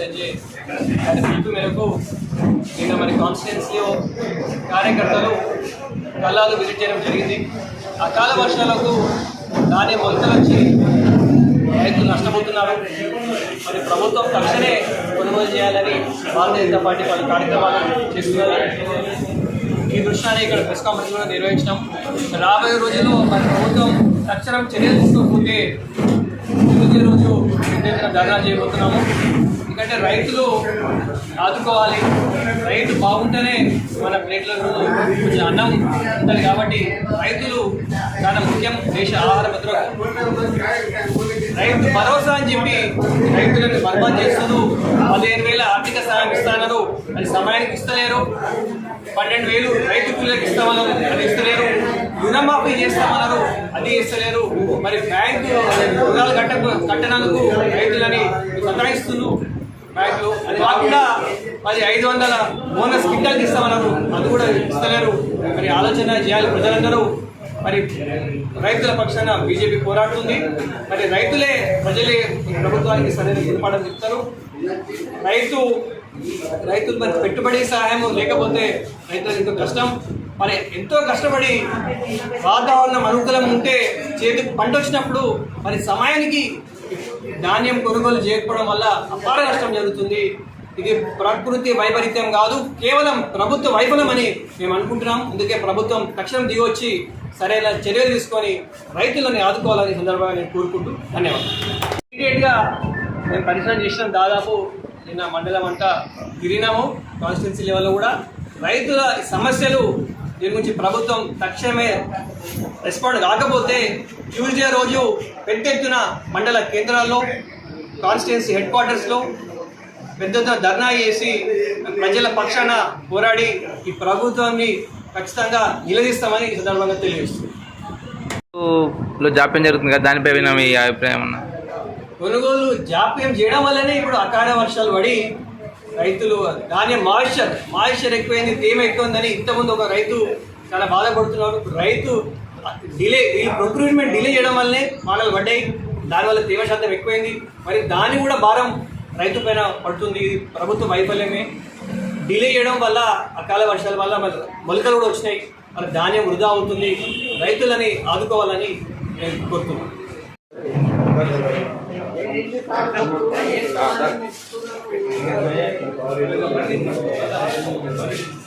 దాని పిలుపు మేరకు నిన్న మరి కాన్స్టిట్యున్సీలో కార్యకర్తలు కళ్ళాలు విజిట్ చేయడం జరిగింది. అకాల వర్షాలకు దాని మొలకలు వచ్చి రైతులు నష్టపోతున్నారు. మరి ప్రభుత్వం తక్షణమే కొనుగోలు చేయాలని భారతీయ జనతా పార్టీ పలు కార్యక్రమాలు చేస్తున్నారు ఈ దృశ్యాన్ని ఇక్కడ ప్రెస్ కాన్ఫరెన్స్ కూడా నిర్వహించినాం. రాబోయే రోజుల్లో మరి ప్రభుత్వం తక్షణం చర్యలు తీసుకోకపోతే ఇదే రోజు పెద్ద ఎత్తున ధర్నా చేయబోతున్నాము. ఎందుకంటే రైతులు ఆదుకోవాలి. రైతు బాగుంటేనే మన ప్లేట్లలో కొంచెం అన్నం ఉంటుంది కాబట్టి రైతులు చాలా ముఖ్యం దేశ ఆహార భద్రత. రైతు భరోసా అని చెప్పి రైతులను బర్బాద్ చేస్తారు పదిహేను వేల ఆర్థిక సహాయం ఇస్తున్నారు. అది సమయానికి ఇస్తలేరు. పన్నెండు వేలు రైతు కూలీలకు ఇస్తామని అది ఇస్తలేరు. రుణమాఫీ చేస్తామన్నారు. అది ఇస్తలేరు మరి బ్యాంకు రుణాలు కట్ట కట్టనందుకు రైతులని సతాయిస్తున్నారు బ్యాంకులు అది కాకుండా మరి ఐదు వందల బోనస్ కింటాలు ఇస్తామన్నారు అది కూడా ఇస్తలేరు. మరి ఆలోచన చేయాలి ప్రజలందరూ. మరి రైతుల పక్షాన బీజేపీ పోరాడుతుంది. మరి రైతులే ప్రజలే ప్రభుత్వానికి సరైన గుణపాఠం చెప్తారు. రైతు రైతులు మరి పెట్టుబడి సహాయం లేకపోతే రైతులకు ఎంతో కష్టం. మరి ఎంతో కష్టపడి వాతావరణం అనుకూలం ఉంటే చేతికి పంట వచ్చినప్పుడు మరి సమయానికి ధాన్యం కొనుగోలు చేయకపోవడం వల్ల అపార నష్టం జరుగుతుంది. ఇది ప్రకృతి వైపరీత్యం కాదు కేవలం ప్రభుత్వ వైఫలం అని మేము అనుకుంటున్నాం. అందుకే ప్రభుత్వం తక్షణం దిగొచ్చి సరైన చర్యలు తీసుకొని రైతులని ఆదుకోవాలని సందర్భంగా నేను కోరుకుంటూ ధన్యవాదాలు. ఇమీడియట్గా మేము పరిశ్రమ చేసినాం. దాదాపు నిన్న మండలం అంతా తిరిగినాము. కాన్స్టిట్యున్సీ లెవెల్లో కూడా రైతుల సమస్యలు దీని గురించి ప్రభుత్వం తక్షణమే రెస్పాండ్ కాకపోతే ట్యూస్డే రోజు పెద్ద ఎత్తున మండల కేంద్రాల్లో కాన్స్టిట్యున్సీ హెడ్ క్వార్టర్స్లో పెద్ద ఎత్తున ధర్నా చేసి ప్రజల పక్షాన పోరాడి ఈ ప్రభుత్వాన్ని ఖచ్చితంగా నిలదీస్తామని ఈ సందర్భంగా తెలియజేస్తుంది లో జాప్యం జరుగుతుంది కదా దానిపై మీ అభిప్రాయం కొనుగోలు జాప్యం చేయడం వల్లనే ఇప్పుడు అకాల వర్షాలు పడి రైతులు ధాన్యం మాయిశ్చర్. మాయిశ్చర్ ఎక్కువైంది తేమ ఎక్కువైందని ఇంతకుముందు ఒక రైతు చాలా బాధపడుతున్నారు. రైతు డిలే ఈ ప్రొక్యూర్మెంట్ డిలే చేయడం వల్లనే మాటలు పడ్డాయి. దానివల్ల తేమ శాతం ఎక్కువైంది. మరి దాని కూడా భారం రైతు పైన పడుతుంది. ఇది ప్రభుత్వ వైఫల్యమే. డిలే చేయడం వల్ల అకాల వర్షాల వల్ల మరి మొలకలు కూడా వచ్చినాయి. మరి ధాన్యం వృధా అవుతుంది. రైతులని ఆదుకోవాలని నేను కోరుతున్నాను. Gracias.